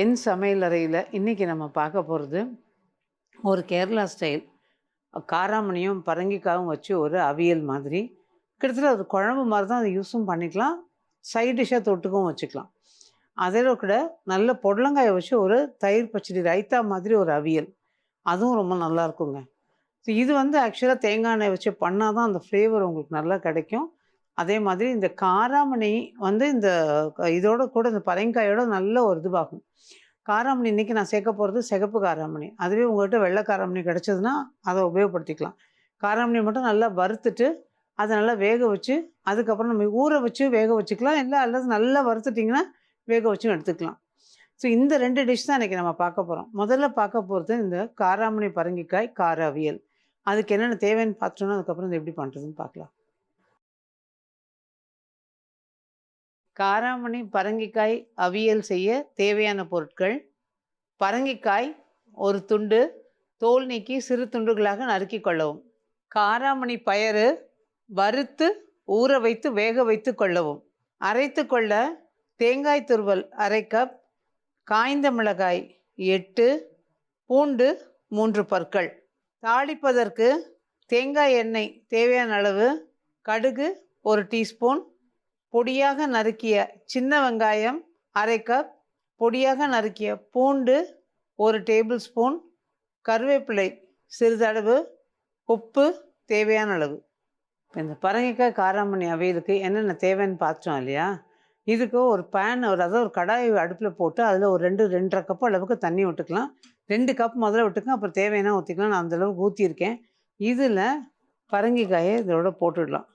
என் சமையலறையில் இன்றைக்கி நம்ம பார்க்க போகிறது ஒரு கேரளா ஸ்டைல் காராமணியும் பரங்கிக்காவும் வச்சு ஒரு அவியல் மாதிரி. கிட்டத்தட்ட அது குழம்பு மாதிரி தான் அதை யூஸும் பண்ணிக்கலாம். சைட் டிஷ்ஷாக தொட்டுக்கவும் வச்சுக்கலாம். அதில் கூட நல்ல பொடலங்காயை வச்சு ஒரு தயிர் பச்சடி ரைத்தா மாதிரி ஒரு அவியல். அதுவும் ரொம்ப நல்லா இருக்குங்க. ஸோ இது வந்து ஆக்சுவலாக தேங்காய் எண்ணெய் வச்சு பண்ணால் தான் அந்த ஃப்ளேவர் உங்களுக்கு நல்லா கிடைக்கும். அதே மாதிரி இந்த காராமணி வந்து இந்த இதோட கூட இந்த பரங்காயோட நல்ல ஒரு இதுவாகும். காராமணி இன்றைக்கி நான் சேர்க்க போகிறது சிகப்பு காராமணி. அதுவே உங்கள்கிட்ட வெள்ளை காராமணி கிடைச்சதுன்னா அதை உபயோகப்படுத்திக்கலாம். காராமணி மட்டும் நல்லா வறுத்துட்டு அதை நல்லா வேக வச்சு அதுக்கப்புறம் நம்ம ஊற வச்சு வேக வச்சுக்கலாம். இல்லை அல்லது நல்லா வறுத்துட்டிங்கன்னா வேக வச்சும் எடுத்துக்கலாம். ஸோ இந்த ரெண்டு டிஷ் தான் இன்றைக்கி நம்ம பார்க்க போகிறோம் முதல்ல பார்க்க போகிறது இந்த காராமணி பரங்கிக்காய் கார அவியல் அதுக்கு என்னென்ன தேவைன்னு பார்த்தோன்னா அதுக்கப்புறம் இது எப்படி பண்ணுறதுன்னு பார்க்கலாம். காராமணி பரங்கிக்காய் அவியல் செய்ய தேவையான பொருட்கள். பரங்கிக்காய் ஒரு துண்டு தோல் நீக்கி சிறு துண்டுகளாக நறுக்கி கொள்ளவும். காராமணி பயறு வறுத்து ஊற வைத்து வேக வைத்து கொள்ளவும். அரைத்து கொள்ள தேங்காய் துருவல் அரை கப் காய்ந்த மிளகாய் எட்டு பூண்டு மூன்று பற்கள். தாளிப்பதற்கு தேங்காய் எண்ணெய் தேவையான அளவு கடுகு ஒரு டீஸ்பூன் பொடியாக நறுக்கிய சின்ன வெங்காயம் அரை கப் பொடியாக நறுக்கிய பூண்டு ஒரு டேபிள் ஸ்பூன் கருவேப்பிலை சிறிதளவு உப்பு தேவையான அளவு. இந்த பரங்கிக்காய் காராமணி அவியலுக்கு என்னென்ன தேவைன்னு பார்த்தோம் இல்லையா? இதுக்கு ஒரு பேன் ஒரு அதாவது ஒரு கடாய் அடுப்பில் போட்டு அதில் ஒரு ரெண்டு ரெண்டரை கப் அளவுக்கு தண்ணி விட்டுக்கலாம் ரெண்டு கப் முதல்ல விட்டுக்கலாம் அப்புறம் தேவையான ஊற்றிக்கலாம் நான் அந்தளவுக்கு ஊற்றியிருக்கேன் ஊற்றிருக்கேன் இதில் பரங்கிக்காயை இதோட போட்டுடலாம்.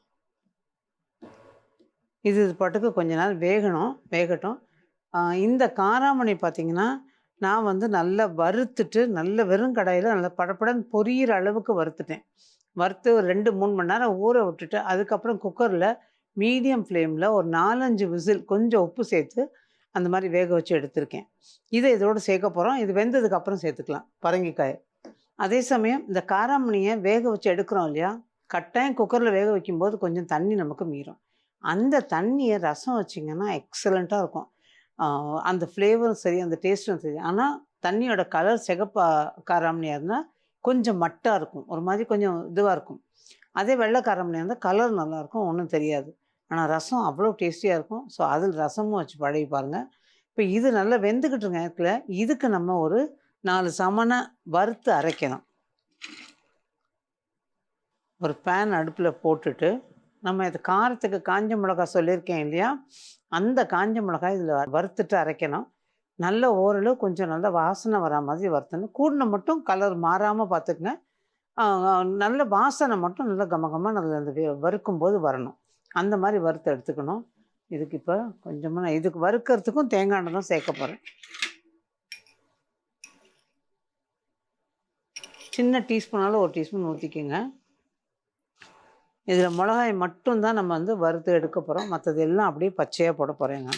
இது இது பாட்டுக்கு கொஞ்ச நாள் வேகணும் வேகட்டும். இந்த காராமணி பார்த்திங்கன்னா நான் வந்து நல்லா வறுத்துட்டு நல்ல வெறும் கடாயில் நல்லா படப்படன்னு பொரியிற அளவுக்கு வறுத்துட்டேன். வறுத்து ஒரு ரெண்டு மூணு மணி நேரம் ஊற விட்டுட்டு அதுக்கப்புறம் குக்கரில் மீடியம் ஃப்ளேமில் ஒரு நாலஞ்சு விசில் கொஞ்சம் உப்பு சேர்த்து அந்த மாதிரி வேக வச்சு எடுத்திருக்கேன். இதை இதோடு சேர்க்க போகிறோம் இது வெந்ததுக்கப்புறம் சேர்த்துக்கலாம். பரங்கிக்காய். அதே சமயம் இந்த காராமணியை வேக வச்சு எடுக்கிறோம் இல்லையா? கட்டாயம் குக்கரில் வேக வைக்கும்போது கொஞ்சம் தண்ணி நமக்கு மீறும். அந்த தண்ணியை ரசம் வச்சிங்கன்னா எக்ஸலண்ட்டாக இருக்கும். அந்த ஃப்ளேவரும் சரி அந்த டேஸ்ட்டும் சரி. ஆனால் தண்ணியோட கலர் சிகப்பா காராமணியாக இருந்தால் கொஞ்சம் மட்டாக இருக்கும். ஒரு மாதிரி கொஞ்சம் இதுவாக இருக்கும். அதே வெள்ளை காராமணியாக இருந்தால் கலர் நல்லாயிருக்கும் ஒன்றும் தெரியாது. ஆனால் ரசம் அவ்வளோ டேஸ்டியாக இருக்கும். ஸோ அதில் ரசமும் வச்சு பழகி பாருங்கள் இப்போ இது நல்லா வெந்துக்கிட்டு நேரத்தில் இதுக்கு நம்ம ஒரு நாலு சமண வறுத்து அரைக்கணும். ஒரு பேன் அடுப்பில் போட்டுட்டு நம்ம இது காரத்துக்கு காஞ்ச மிளகாய் சொல்லியிருக்கேன் இல்லையா? அந்த காஞ்ச மிளகாய் இதில் வறுத்துட்டு அரைக்கணும். நல்ல ஓரளவு கொஞ்சம் நல்லா வாசனை வரா மாதிரி வறுத்தணும். கூடின மட்டும் கலர் மாறாமல் பார்த்துக்குங்க. நல்ல வாசனை மட்டும் நல்ல கமகமாக நல்ல அந்த வறுக்கும் வறுக்கும்போது வரணும். அந்த மாதிரி வறுத்து எடுத்துக்கணும். இதுக்கு இப்போ கொஞ்சமாக நான் இதுக்கு வறுக்கிறதுக்கும் தேங்காய் தான் சேர்க்க போகிறேன் சின்ன டீஸ்பூனாலும் ஒரு டீஸ்பூன் ஊற்றிக்கோங்க இதில் மிளகாய் மட்டும்தான் நம்ம வந்து வறுத்து எடுக்க போகிறோம் மற்றது எல்லாம் அப்படியே பச்சையாக போட போகிறேங்க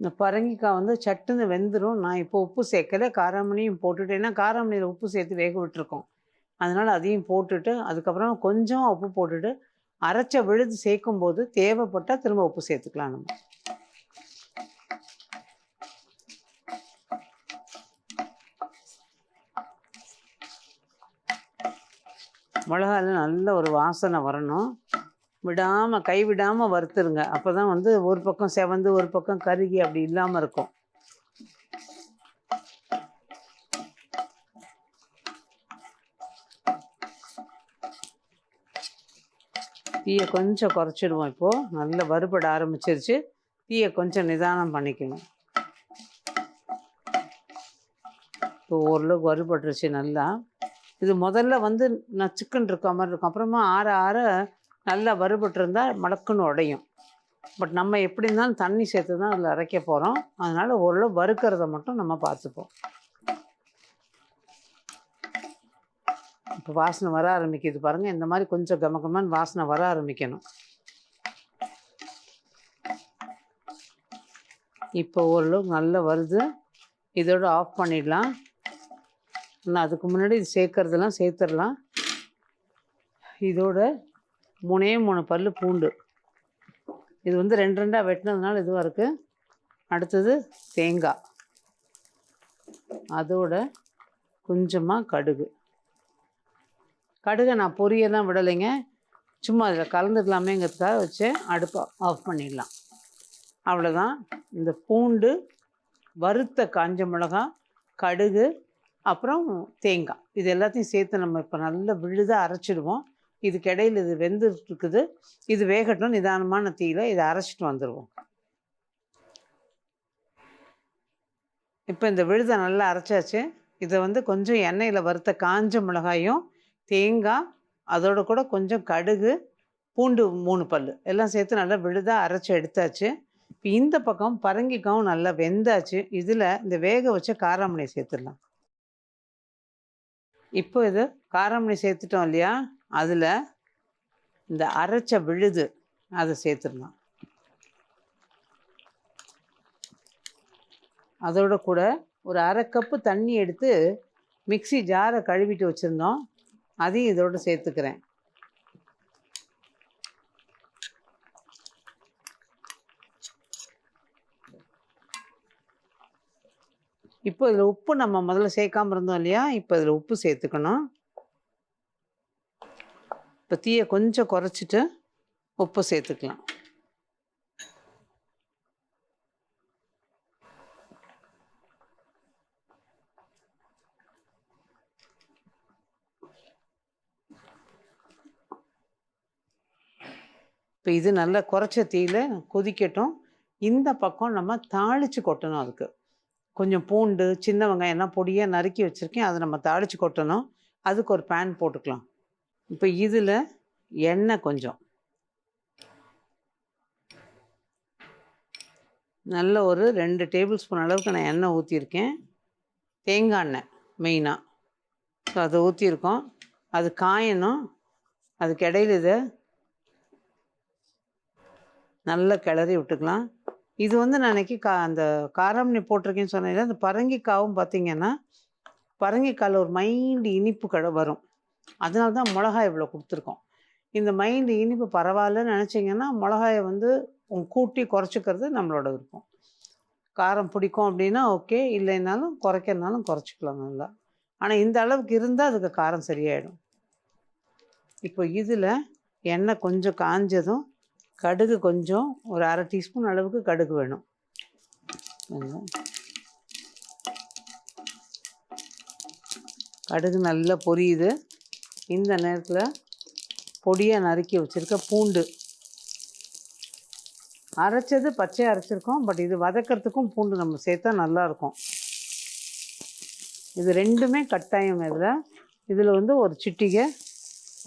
இந்த பரங்கிக்காய் வந்து சட்டுன்னு வெந்துடும் நான் இப்போ உப்பு சேர்க்கல. காராமணியும் போட்டுட்டேன்னா காராமணியில் உப்பு சேர்த்து வேக விட்டுருக்கோம். அதனால் அதையும் போட்டுட்டு அதுக்கப்புறம் கொஞ்சம் உப்பு போட்டுட்டு அரைச்ச விழுது சேர்க்கும்போது தேவைப்பட்டால் திரும்ப உப்பு சேர்த்துக்கலாம் நம்ம. மிளகால நல்ல ஒரு வாசனை வரணும். விடாமல் கை விடாமல் வறுத்துருங்க. அப்போ தான் வந்து ஒரு பக்கம் செவந்து ஒரு பக்கம் கருகி அப்படி இல்லாமல் இருக்கும். தீயை கொஞ்சம் குறைச்சிடுவோம் இப்போது நல்லா வறுபட ஆரம்பிச்சிருச்சு. தீயை கொஞ்சம் நிதானம் பண்ணிக்கணும். இப்போ ஓரளவுக்கு வறுபட்டுருச்சு நல்லா. இது முதல்ல வந்து நச்சுக்குன்னு இருக்க மாதிரி இருக்கும். அப்புறமா ஆற ஆற நல்லா வறுபட்டுருந்தால் மடக்குன்னு உடையும். பட் நம்ம எப்படி இருந்தாலும் தண்ணி சேர்த்து தான் அதில் அரைக்க போகிறோம் அதனால் ஓரளவு வறுக்கிறத மட்டும் நம்ம பார்த்துப்போம். இப்போ வாசனை வர ஆரம்பிக்குது பாருங்கள் இந்த மாதிரி கொஞ்சம் கமகமான்னு வாசனை வர ஆரம்பிக்கணும். இப்போ ஓரளவுக்கு நல்லா வருது. இதோட ஆஃப் பண்ணிடலாம். ஆனால் அதுக்கு முன்னாடி இது சேர்க்கறதெல்லாம் சேர்த்துடலாம். இதோட மூணே மூணு பல் பூண்டு. இது வந்து ரெண்டு ரெண்டாக வெட்டினதுனால இதுவாக இருக்குது அடுத்தது தேங்காய். அதோட கொஞ்சமாக கடுகு. கடுகை நான் பொரியெல்லாம் விடலைங்க. சும்மா அதில் கலந்துடலாமேங்கிறதுக்காக வச்சு அடுப்பை ஆஃப் பண்ணிடலாம். அவ்வளோதான் இந்த பூண்டு வறுத்த காஞ்ச மிளகா கடுகு அப்புறம் தேங்காய். இது எல்லாத்தையும் சேர்த்து நம்ம இப்போ நல்லா விழுதாக அரைச்சிடுவோம். இதுக்கு இடையில இது வெந்துட்டு இருக்குது. இது வேகட்டும் நிதானமான தீயில் இதை அரைச்சிட்டு வந்துடுவோம் இப்போ இந்த விழுதை நல்லா அரைச்சாச்சு. இதை வந்து கொஞ்சம் எண்ணெயில் வறுத்த காஞ்ச மிளகாயும் தேங்காய் அதோட கூட கொஞ்சம் கடுகு பூண்டு மூணு பல் எல்லாம் சேர்த்து நல்லா விழுதாக அரைச்சி எடுத்தாச்சு. இப்போ இந்த பக்கம் பரங்கிக்காவும் நல்லா வெந்தாச்சு. இதில் இந்த வேக வச்ச காராமணி சேர்த்துடலாம். இப்போ இது காராமணி சேர்த்துட்டோம் இல்லையா? அதில் இந்த அரைச்ச விழுது அதை சேர்த்துடலாம். அதோட கூட ஒரு அரை கப்பு தண்ணி எடுத்து மிக்ஸி ஜாரை கழுவிட்டு வச்சுருந்தோம். அதையும் இதோட சேர்த்துக்கிறேன். இப்போ இதில் உப்பு நம்ம முதல்ல சேர்க்காம இருந்தோம் இல்லையா? இப்போ இதில் உப்பு சேர்த்துக்கணும். இப்போ தீயை கொஞ்சம் குறைச்சிட்டு உப்பு சேர்த்துக்கலாம். இப்போ இது நல்லா குறைச்ச தீயில் கொதிக்கட்டும். இந்த பக்கம் நம்ம தாளித்து கொட்டணும் அதுக்கு. கொஞ்சம் பூண்டு சின்ன வெங்காயம் எல்லாம் பொடியாக நறுக்கி வச்சுருக்கேன். அதை நம்ம தாளித்து கொட்டணும். அதுக்கு ஒரு பேன் போட்டுக்கலாம். இப்போ இதில் எண்ணெய் கொஞ்சம். நல்ல ஒரு ரெண்டு டேபிள் ஸ்பூன் அளவுக்கு நான் எண்ணெய் ஊற்றிருக்கேன் தேங்காய் எண்ணெய் மெயினாக ஸோ அதை ஊற்றியிருக்கோம் அது காயணும். அதுக்கு இடையில இதை நல்லா கிளறி விட்டுக்கலாம். இது வந்து நான் அன்னைக்கு கா அந்த காராமணி போட்டிருக்கேன்னு சொன்னதில்ல அந்த பரங்கிக்காவும் பார்த்தீங்கன்னா பரங்கிக்காயில் ஒரு மைண்டு இனிப்பு கடை வரும். அதனால தான் மிளகாய் இவ்வளோ கொடுத்துருக்கோம். இந்த மைண்டு இனிப்பு பரவாயில்லன்னு நினச்சிங்கன்னா மிளகாயை வந்து கூட்டி குறைச்சிக்கிறது நம்மளோட விருப்பம். காரம் பிடிக்கும் அப்படின்னா ஓகே இல்லைன்னாலும் குறைக்கிறனாலும் குறைச்சிக்கலாம் நல்லா. ஆனால் இந்த அளவுக்கு இருந்தால் அதுக்கு காரம் சரியாயிடும். இப்போ இதில் எண்ணெய் கொஞ்சம் காஞ்சதும் கடுகு கொஞ்சம் ஒரு அரை டீஸ்பூன் அளவுக்கு கடுகு வேணும். கடுகு நல்லா பொரியுது. இந்த நேரத்தில் பொடியாக நறுக்கி வச்சுருக்க பூண்டு. அரைச்சது பச்சையாக அரைச்சிருக்கோம் பட் இது வதக்கிறதுக்கும் பூண்டு நம்ம சேர்த்தா நல்லாயிருக்கும் இது ரெண்டுமே கட்டாயம் இதில். இதில் வந்து ஒரு சிட்டிகை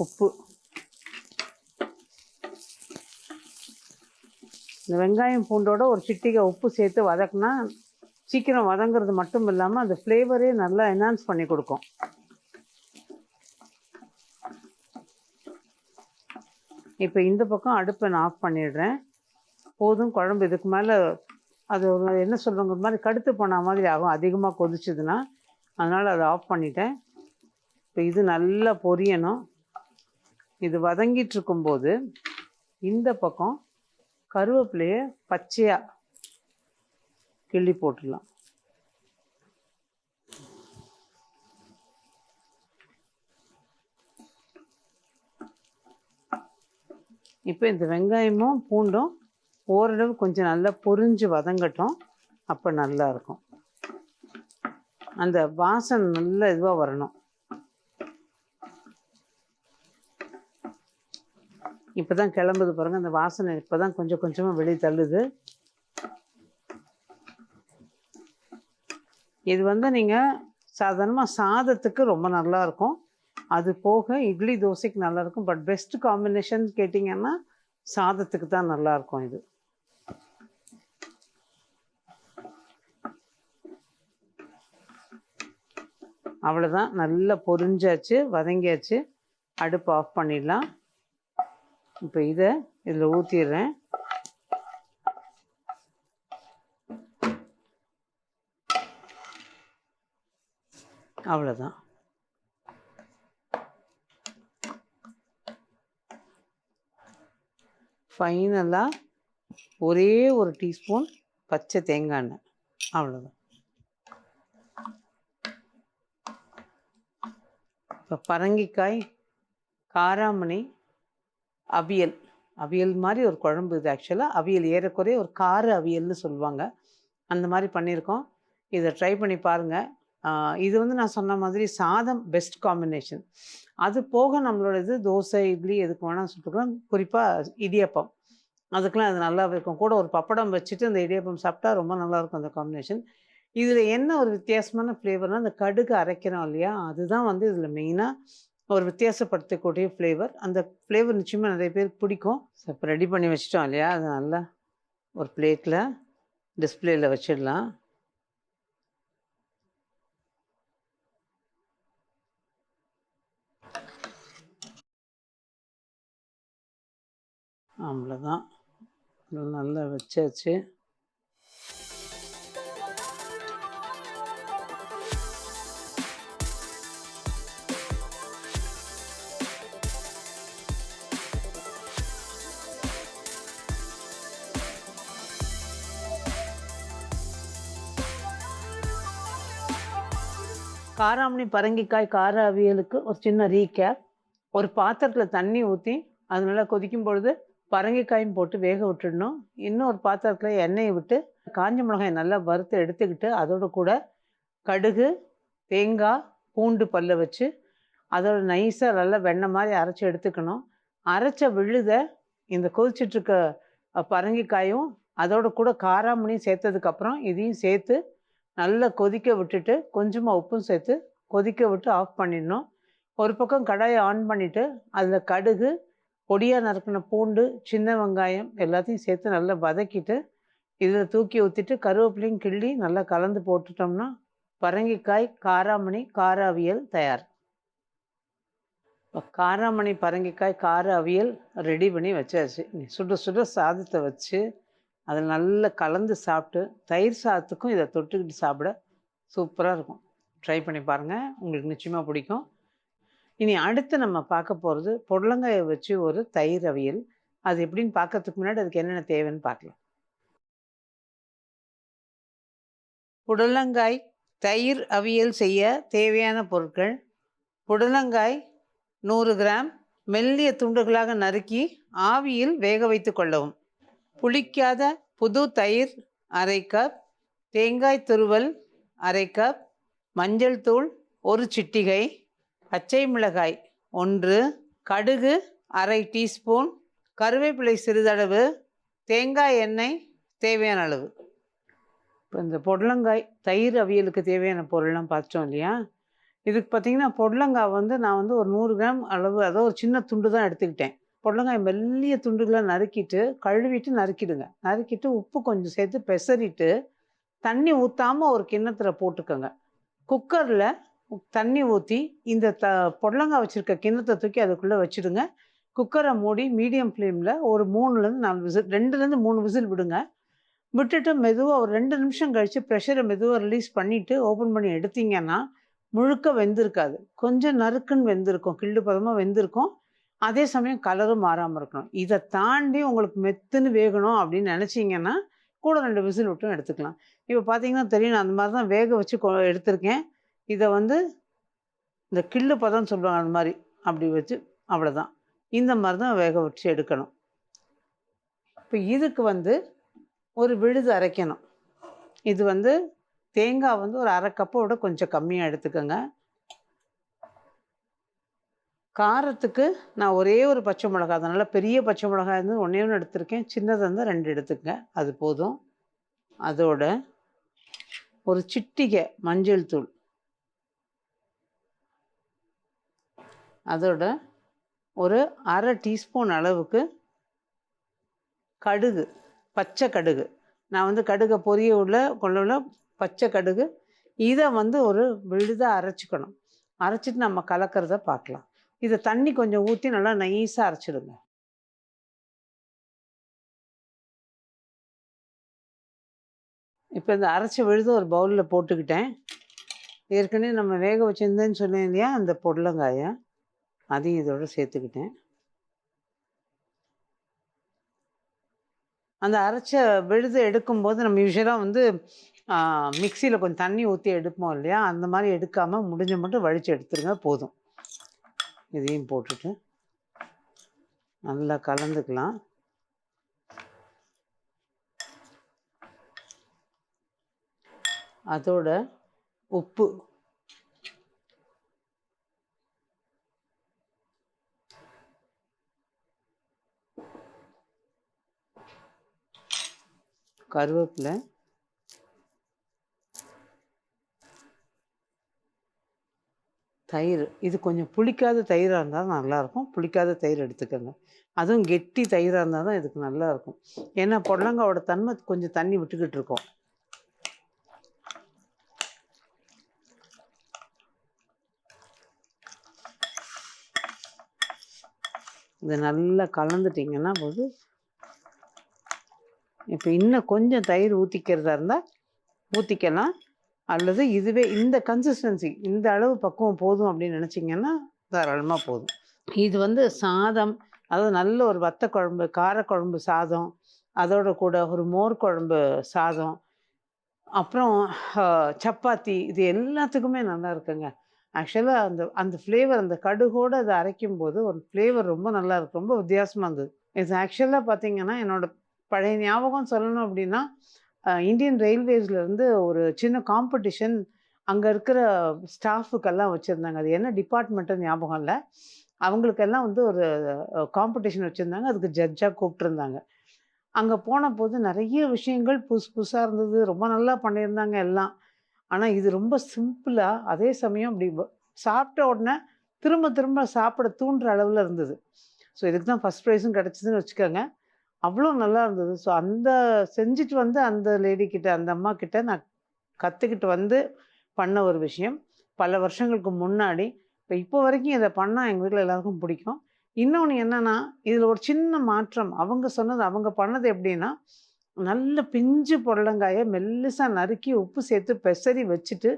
உப்பு. இந்த வெங்காயம் பூண்டோட ஒரு சிட்டிகை உப்பு சேர்த்து வதக்குனா சீக்கிரம் வதங்குறது மட்டும் இல்லாமல் அந்த ஃப்ளேவரே நல்லா என்ஹான்ஸ் பண்ணி கொடுக்கும். இப்போ இந்த பக்கம் அடுப்பை நான் ஆஃப் பண்ணிடுறேன். போதும் குழம்பு இதுக்கு மேலே அது ஒரு என்ன சொல்கிறவங்க மாதிரி கடுத்து போன மாதிரி ஆகும். அதிகமாக கொதிச்சுதுன்னா அதனால் அதை ஆஃப் பண்ணிட்டேன். இப்போ இது நல்லா பொரியணும். இது வதங்கிட்டு இருக்கும்போது இந்த பக்கம் கருவேப்பிலையை பச்சையாக கிள்ளி போட்டுடலாம். இப்போ இந்த வெங்காயமும் பூண்டும் ஓரளவு கொஞ்சம் நல்லா பொரிஞ்சு வதங்கட்டும். அப்போ நல்லாயிருக்கும் அந்த வாசனை நல்ல இதுவாக வரணும். இப்போ தான் கிளம்புது பாருங்கள் அந்த வாசனை இப்போ தான் கொஞ்சம் கொஞ்சமாக வெளியே தள்ளுது. இது வந்து நீங்கள் சாதாரணமாக சாதத்துக்கு ரொம்ப நல்லாயிருக்கும் அது போக இட்லி தோசைக்கு நல்லாயிருக்கும் பட் பெஸ்ட் காம்பினேஷன் கேட்டிங்கன்னா சாதத்துக்கு தான் நல்லா இருக்கும் இது. அவ்வளோதான் நல்லா பொரிஞ்சாச்சு வதங்கியாச்சு. அடுப்பு ஆஃப் பண்ணிடலாம். இப்போ இதை இதில் ஊற்றிடுறேன் அவ்வளோதான் ஃபைனலாக ஒரே ஒரு டீஸ்பூன் பச்சை தேங்காய் எண்ணெய். அவ்வளோதான் இப்போ பரங்கிக்காய் காராமணி அவியல். அவியல் மாதிரி ஒரு குழம்பு இது ஆக்சுவலாக அவியல் ஏறக்குறைய ஒரு கார அவியல்னு சொல்லுவாங்க. அந்த மாதிரி பண்ணியிருக்கோம். இதை ட்ரை பண்ணி பாருங்கள் இது வந்து நான் சொன்ன மாதிரி சாதம் பெஸ்ட் காம்பினேஷன் அது போக நம்மளோட இது தோசை இட்லி எதுக்கு வேணால் சுட்டுக்கலாம். குறிப்பாக இடியப்பம். அதுக்கெலாம் அது நல்லா இருக்கும். கூட ஒரு பப்படம் வச்சுட்டு அந்த இடியப்பம் சாப்பிட்டா ரொம்ப நல்லாயிருக்கும் அந்த காம்பினேஷன் இதில் என்ன ஒரு வித்தியாசமான ஃப்ளேவர்னால் அந்த கடுகு அரைக்கிறோம் இல்லையா? அதுதான் வந்து இதில் மெயினாக ஒரு வித்தியாசப்படுத்தக்கூடிய ஃப்ளேவர் அந்த ஃப்ளேவர் நிச்சயமாக நிறைய பேருக்கு பிடிக்கும். இப்போ ரெடி பண்ணி வச்சிட்டோம் இல்லையா? அது நல்லா ஒரு பிளேட்டில் டிஸ்பிளேயில் வச்சிடலாம். அவ்வளோதான் நல்லா வச்சாச்சு. காராமணி பரங்கிக்காய் கார அவியலுக்கு ஒரு சின்ன ரீகேப் ஒரு பாத்திரத்தில் தண்ணி ஊற்றி அது நல்லா கொதிக்கும் பொழுது பரங்கிக்காயும் போட்டு வேக விட்டுடணும். இன்னும் ஒரு பாத்திரத்தில் எண்ணெயை விட்டு காஞ்ச மிளகாய் நல்லா வறுத்து எடுத்துக்கிட்டு அதோட கூட கடுகு தேங்காய் பூண்டு பல்ல வச்சு அதோட நைஸாக நல்லா வெண்ணெய் மாதிரி அரைச்சி எடுத்துக்கணும். அரைச்ச விழுத இந்த கொதிச்சிட்ருக்க பரங்கிக்காயும் அதோட கூட காராமணியும் சேர்த்ததுக்கப்புறம் இதையும் சேர்த்து நல்லா கொதிக்க விட்டுட்டு கொஞ்சமாக உப்பும் சேர்த்து கொதிக்க விட்டு ஆஃப் பண்ணிடணும். ஒரு பக்கம் கடாயை ஆன் பண்ணிவிட்டு அதில் கடுகு பொடியாக நறுக்கின பூண்டு சின்ன வெங்காயம் எல்லாத்தையும் சேர்த்து நல்லா வதக்கிட்டு இதில் தூக்கி ஊற்றிட்டு கருவேப்பிலையும் கிள்ளி நல்லா கலந்து போட்டுட்டோம்னா பரங்கிக்காய் காராமணி காராவியல் தயார். இப்போ காராமணி பரங்கிக்காய் கார அவியல் ரெடி பண்ணி வச்சாச்சு. சுட சுட சாதத்தை வச்சு அதில் நல்லா கலந்து சாப்பிட்டு தயிர் சாதத்துக்கும் இதை தொட்டுக்கிட்டு சாப்பிட சூப்பராக இருக்கும். ட்ரை பண்ணி பாருங்கள் உங்களுக்கு நிச்சயமாக பிடிக்கும். இனி அடுத்து நம்ம பார்க்க போகிறது பொடலங்காயை வச்சு ஒரு தயிர் அவியல். அது எப்படின்னு பார்க்கறதுக்கு முன்னாடி அதுக்கு என்னென்ன தேவைன்னு பார்க்கலாம். புடலங்காய் தயிர் அவியல் செய்ய தேவையான பொருட்கள். புடலங்காய் நூறு கிராம். மெல்லிய துண்டுகளாக நறுக்கி ஆவியில் வேக வைத்து கொள்ளவும். புளிக்காத புது தயிர் அரை கப் தேங்காய் துருவல் அரை கப் மஞ்சள் தூள் ஒரு சிட்டிகை பச்சை மிளகாய் ஒன்று கடுகு அரை டீஸ்பூன் கருவேப்பிலை சிறிதளவு தேங்காய் எண்ணெய் தேவையான அளவு. இப்போ இந்த பொடலங்காய் தயிர் அவியலுக்கு தேவையான பொருள்லாம் பார்த்தோம் இல்லையா? இதுக்கு பார்த்தீங்கன்னா பொடலங்காய் வந்து நான் வந்து ஒரு நூறு கிராம் அளவு அதோ ஒரு சின்ன துண்டு தான் எடுத்துக்கிட்டேன். பொடலங்காய் மெல்லிய துண்டுகளாக நறுக்கிட்டு கழுவிட்டு நறுக்கிடுங்க. நறுக்கிட்டு உப்பு கொஞ்சம் சேர்த்து பெசரிட்டு தண்ணி ஊற்றாமல் ஒரு கிண்ணத்தில் போட்டுக்கோங்க. குக்கரில் தண்ணி ஊற்றி இந்த த பொடலங்காய் வச்சுருக்க கிண்ணத்தை தூக்கி அதுக்குள்ளே வச்சுடுங்க. குக்கரை மூடி மீடியம் ஃப்ளேமில் ஒரு மூணுலேருந்து நாலு விசில் ரெண்டுலேருந்து மூணு விசில் விடுங்க. விட்டுட்டு மெதுவாக ஒரு ரெண்டு நிமிஷம் கழித்து ப்ரெஷரை மெதுவாக ரிலீஸ் பண்ணிவிட்டு ஓப்பன் பண்ணி எடுத்தீங்கன்னா முழுக்க வெந்திருக்காது. கொஞ்சம் நறுக்குன்னு வெந்திருக்கும் கிள்ளு பதமாக வெந்திருக்கும். அதே சமயம் கலரும் மாறாமல் இருக்கணும். இதை தாண்டி உங்களுக்கு மெத்துன்னு வேகணும் அப்படின்னு நினச்சிங்கன்னா கூட ரெண்டு விசில் விட்டும் எடுத்துக்கலாம். இப்போ பார்த்தீங்கன்னா தெரியும் நான் அந்த மாதிரி தான் வேக வச்சு எடுத்திருக்கேன். இதை வந்து இந்த கிள்ளு பதம்னு சொல்லுவாங்க அந்த மாதிரி அப்படி வச்சு அவ்வளோதான் இந்த மாதிரி தான் வேக வச்சு எடுக்கணும். இப்போ இதுக்கு வந்து ஒரு விழுது அரைக்கணும். இது வந்து தேங்காய் வந்து ஒரு அரை கப்போட கொஞ்சம் கம்மியாக எடுத்துக்கோங்க. காரத்துக்கு நான் ஒரே ஒரு பச்சை மிளகா அதனால் பெரிய பச்சை மிளகாய் இருந்து ஒன்றே ஒன்று எடுத்திருக்கேன். சின்னதாக இருந்தால் ரெண்டு எடுத்துக்கங்க. அது போதும். அதோட ஒரு சிட்டிகை மஞ்சள் தூள். அதோட ஒரு அரை டீஸ்பூன் அளவுக்கு கடுகு பச்சை கடுகு. நான் வந்து கடுகை பொரிய உள்ள கொள்ள உள்ள பச்சை கடுகு. இதை வந்து ஒரு விழுதாக அரைச்சிக்கணும். அரைச்சிட்டு நம்ம கலக்கிறத பார்க்கலாம். இதை தண்ணி கொஞ்சம் ஊற்றி நல்லா நைஸாக அரைச்சிடுங்க. இப்போ இந்த அரைச்சி விழுது ஒரு பவுலில் போட்டுக்கிட்டேன். ஏற்கனவே நம்ம வேக வச்சுருந்தேன்னு சொன்னேன் இல்லையா? அந்த பொடலங்காயை. அதையும் இதோட சேர்த்துக்கிட்டேன். அந்த அரைச்ச விழுது எடுக்கும்போது நம்ம யூஸ்வலாக வந்து மிக்சியில் கொஞ்சம் தண்ணி ஊற்றி எடுப்போம் இல்லையா? அந்த மாதிரி எடுக்காமல் முடிஞ்ச மட்டும் வழித்து எடுத்துருங்க போதும். இதையும் போட்டுட்டு நல்லா கலந்துக்கலாம். அதோட உப்பு. கருவேப்பிலை. தயிர். இது கொஞ்சம் புளிக்காத தயிராக இருந்தால் நல்லாயிருக்கும் புளிக்காத தயிர் எடுத்துக்கோங்க. அதுவும் கெட்டி தயிராக இருந்தால் தான் இதுக்கு நல்லாயிருக்கும் ஏன்னா புடலங்காவோட தன்மை கொஞ்சம் தண்ணி விட்டுக்கிட்டு இருக்கோம். இதை நல்லா கலந்துட்டிங்கன்னா போது இப்போ இன்னும் கொஞ்சம் தயிர் ஊற்றிக்கிறதா இருந்தால் ஊற்றிக்கலாம் அல்லது இதுவே இந்த கன்சிஸ்டன்சி இந்த அளவு பக்குவம் போதும் அப்படின்னு நினச்சிங்கன்னா தாராளமாக போதும். இது வந்து சாதம் அதாவது நல்ல ஒரு வத்த குழம்பு காரக்குழம்பு சாதம் அதோட கூட ஒரு மோர் குழம்பு சாதம் அப்புறம் சப்பாத்தி இது எல்லாத்துக்குமே நல்லா இருக்குங்க. ஆக்சுவலாக அந்த அந்த ஃப்ளேவர் அந்த கடுகோடு அதை அரைக்கும் போது ஒரு ஃப்ளேவர் ரொம்ப நல்லா இருக்கு ரொம்ப வித்தியாசமாக இருந்தது. இது ஆக்சுவலாக பார்த்தீங்கன்னா என்னோடய பழைய ஞாபகம் சொல்லணும் அப்படின்னா இந்தியன் ரயில்வேஸ்லேருந்து ஒரு சின்ன காம்படிஷன் அங்கே இருக்கிற ஸ்டாஃபுக்கெல்லாம் வச்சுருந்தாங்க. அது என்ன டிபார்ட்மெண்ட்டுன்னு ஞாபகம் இல்லை. அவங்களுக்கெல்லாம் வந்து ஒரு காம்படிஷன் வச்சுருந்தாங்க. அதுக்கு ஜட்ஜாக கூப்பிட்டுருந்தாங்க அங்கே போன போது நிறைய விஷயங்கள் புதுசு புதுசாக இருந்தது. ரொம்ப நல்லா பண்ணியிருந்தாங்க எல்லாம். ஆனால் இது ரொம்ப சிம்பிளாக அதே சமயம் அப்படி சாப்பிட்ட உடனே திரும்ப திரும்ப சாப்பிட தூண்டுற அளவில் இருந்தது. ஸோ இதுக்கு தான் ஃபஸ்ட் ப்ரைஸும் கிடச்சிதுன்னு வச்சுக்கோங்க. அவ்வளோ நல்லா இருந்தது. ஸோ அந்த செஞ்சுட்டு வந்து அந்த லேடி அந்த அம்மா கிட்ட நான் கற்றுக்கிட்டு வந்து பண்ண ஒரு விஷயம். பல வருஷங்களுக்கு முன்னாடி இப்போ இப்போ வரைக்கும் இதை பண்ணால் எங்கள் வீட்டில் எல்லாருக்கும் பிடிக்கும். இன்னொன்று என்னன்னா இதில் ஒரு சின்ன மாற்றம். அவங்க சொன்னது அவங்க பண்ணது எப்படின்னா நல்ல பிஞ்சு புடலங்காயை மெல்லிசாக நறுக்கி உப்பு சேர்த்து பெசரி வச்சுட்டு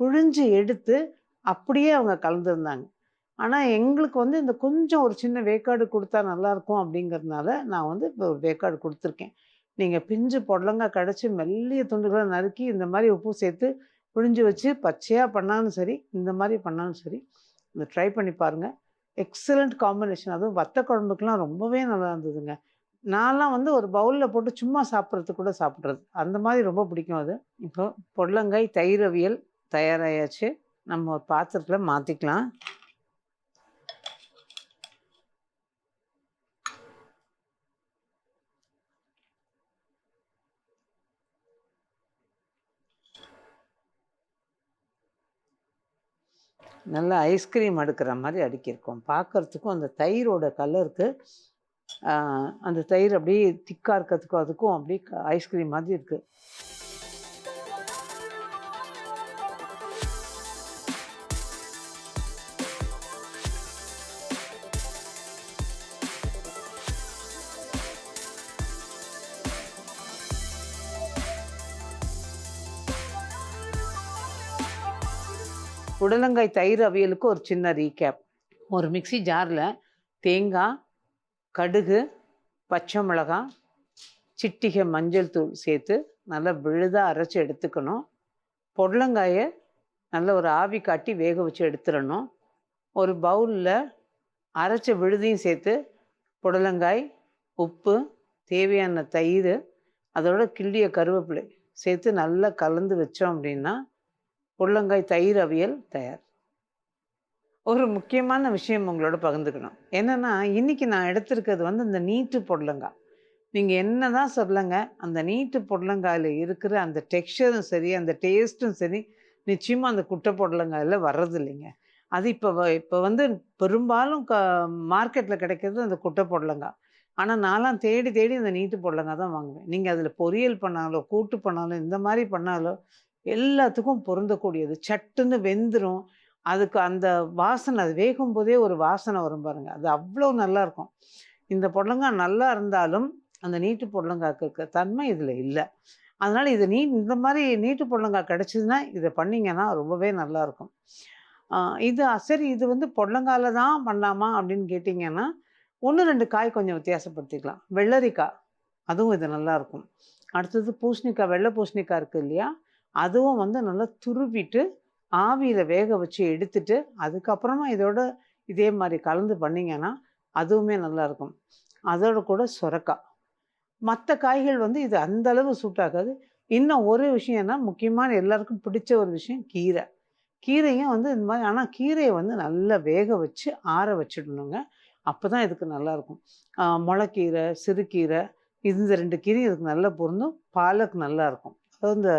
புழிஞ்சு எடுத்து அப்படியே அவங்க கலந்துருந்தாங்க. ஆனால் எங்களுக்கு வந்து இந்த கொஞ்சம் ஒரு சின்ன வேக்காடு கொடுத்தா நல்லாயிருக்கும் அப்படிங்கிறதுனால நான் வந்து இப்போ ஒரு வேக்காடு கொடுத்துருக்கேன். நீங்கள் பிஞ்சு புடலங்காய் கடைச்சி மெல்லிய துண்டுகளை நறுக்கி இந்த மாதிரி உப்பு சேர்த்து புழிஞ்சு வச்சு பச்சையாக பண்ணாலும் சரி இந்த மாதிரி பண்ணாலும் சரி இதை ட்ரை பண்ணி பாருங்கள் எக்ஸலண்ட் காம்பினேஷன் அதுவும் வத்த குழம்புக்கெலாம் ரொம்பவே நல்லா இருந்ததுங்க. நான்லாம் வந்து ஒரு பவுலில் போட்டு சும்மா சாப்பிட்றதுக்கு கூட சாப்பிட்றது. அந்த மாதிரி ரொம்ப பிடிக்கும் அது. இப்போ பொடலங்காய் தயிரவியல் தயாராகியாச்சு நம்ம ஒரு பாத்திரத்தில் மாற்றிக்கலாம் நல்லா ஐஸ்கிரீம் அடுக்கிற மாதிரி அடுக்கியிருக்கோம். பார்க்கறதுக்கும் அந்த தயிரோட கலருக்கு அந்த தயிர் அப்படியே திக்காக இருக்கிறதுக்கும் அதுக்கும் அப்படியே ஐஸ்கிரீம் மாதிரி இருக்குது புடலங்காய் தயிர் அவியலுக்கு ஒரு சின்ன ரீகேப் ஒரு மிக்ஸி ஜாரில் தேங்காய் கடுகு பச்சை மிளகாய் சிட்டிகை மஞ்சள் தூள் சேர்த்து நல்லா விழுதாக அரைச்சி எடுத்துக்கணும். புடலங்காயை நல்ல ஒரு ஆவி காட்டி வேக வச்சு எடுத்துடணும். ஒரு பவுலில் அரைச்ச விழுதையும் சேர்த்து புடலங்காய் உப்பு தேவையான தயிர் அதோட கிள்ளிய கருவேப்பிலை சேர்த்து நல்லா கலந்து வச்சோம் அப்படின்னா புடலங்காய் தயிர் அவியல் தயார். ஒரு முக்கியமான விஷயம் உங்களோட பகிர்ந்துக்கணும். என்னென்னா இன்றைக்கி நான் எடுத்திருக்கிறது வந்து இந்த நீட்டு புடலங்காய் நீங்கள் என்ன தான் சொல்லுங்க அந்த நீட்டு புடலங்காயில் இருக்கிற அந்த டெக்ஸ்டரும் சரி அந்த டேஸ்ட்டும் சரி நிச்சயமாக அந்த குட்டை புடலங்காயில் வர்றது இல்லைங்க அது இப்போ இப்போ வந்து பெரும்பாலும் க மார்க்கெட்டில் கிடைக்கிறது அந்த குட்டை புடலங்காய் ஆனால் நான்லாம் தேடி தேடி இந்த நீட்டு புடலங்காய் தான் வாங்குவேன். நீங்கள் அதில் பொரியல் பண்ணாலோ கூட்டு பண்ணாலோ இந்த மாதிரி பண்ணாலோ எல்லாத்துக்கும் பொருந்தக்கூடியது. சட்டுன்னு வெந்துடும் அதுக்கு அந்த வாசனை அது வேகும் போதே ஒரு வாசனை வரும் பாருங்க. அது அவ்வளோ நல்லா இருக்கும் இந்த புடலங்காய் நல்லா இருந்தாலும் அந்த நீட்டு புடலங்காய்க்கு இருக்க தன்மை இதில் இல்லை. அதனால் இது நீ இந்த மாதிரி நீட்டு புடலங்காய் கிடச்சிதுன்னா இதை பண்ணிங்கன்னா ரொம்பவே நல்லாயிருக்கும் இது சரி இது வந்து புடலங்காயில் தான் பண்ணலாமா அப்படின்னு கேட்டிங்கன்னா ஒன்று ரெண்டு காய் கொஞ்சம் வித்தியாசப்படுத்திக்கலாம். வெள்ளரிக்காய் அதுவும் இது நல்லாயிருக்கும் அடுத்தது பூசணிக்காய் வெள்ளை பூசணிக்காய் இருக்குது இல்லையா? அதுவும் வந்து நல்லா துருவிட்டு ஆவியில் வேக வச்சு எடுத்துட்டு அதுக்கப்புறமா இதோட இதே மாதிரி கலந்து பண்ணிங்கன்னா அதுவுமே நல்லாயிருக்கும் அதோட கூட சொரக்காய். மற்ற காய்கள் வந்து இது அந்த அளவு சூட் ஆகாது. இன்னும் ஒரு விஷயம்னா முக்கியமான எல்லாருக்கும் பிடிச்ச ஒரு விஷயம் கீரை. கீரையும் வந்து இந்த மாதிரி ஆனால் கீரையை வந்து நல்லா வேக வச்சு ஆற வச்சிடணுங்க. அப்போ தான் இதுக்கு நல்லாயிருக்கும் முளைக்கீரை சிறுகீரை இந்த ரெண்டு கீரையும் இதுக்கு நல்லா பொருந்தும். பாலக்கு நல்லாயிருக்கும் அதாவது இந்த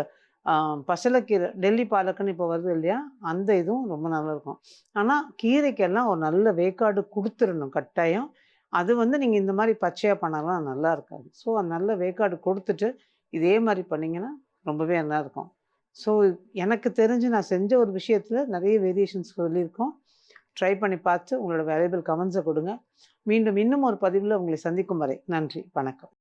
பசலைக்கீரை டெல்லி பாலக்குன்னு இப்போ வருது இல்லையா? அந்த இதுவும் ரொம்ப நல்லா இருக்கும். ஆனால் கீரைக்கெல்லாம் ஒரு நல்ல வேக்காடு கொடுத்துடணும் கட்டாயம். அது வந்து நீங்கள் இந்த மாதிரி பச்சையாக பண்ணலாம் நல்லா இருக்காது. ஸோ அந்த நல்ல வேக்காடு கொடுத்துட்டு இதே மாதிரி பண்ணிங்கன்னா ரொம்பவே நல்லா இருக்கும். ஸோ எனக்கு தெரிஞ்சு நான் செஞ்ச ஒரு விஷயத்தில் நிறைய வேரியேஷன்ஸ் சொல்லியிருக்கோம். ட்ரை பண்ணி பார்த்து உங்களோட வேலைபிள் கமெண்ட்ஸை கொடுங்க. மீண்டும் இன்னும் ஒரு பதிவில் உங்களை சந்திக்கும் வரை நன்றி வணக்கம்.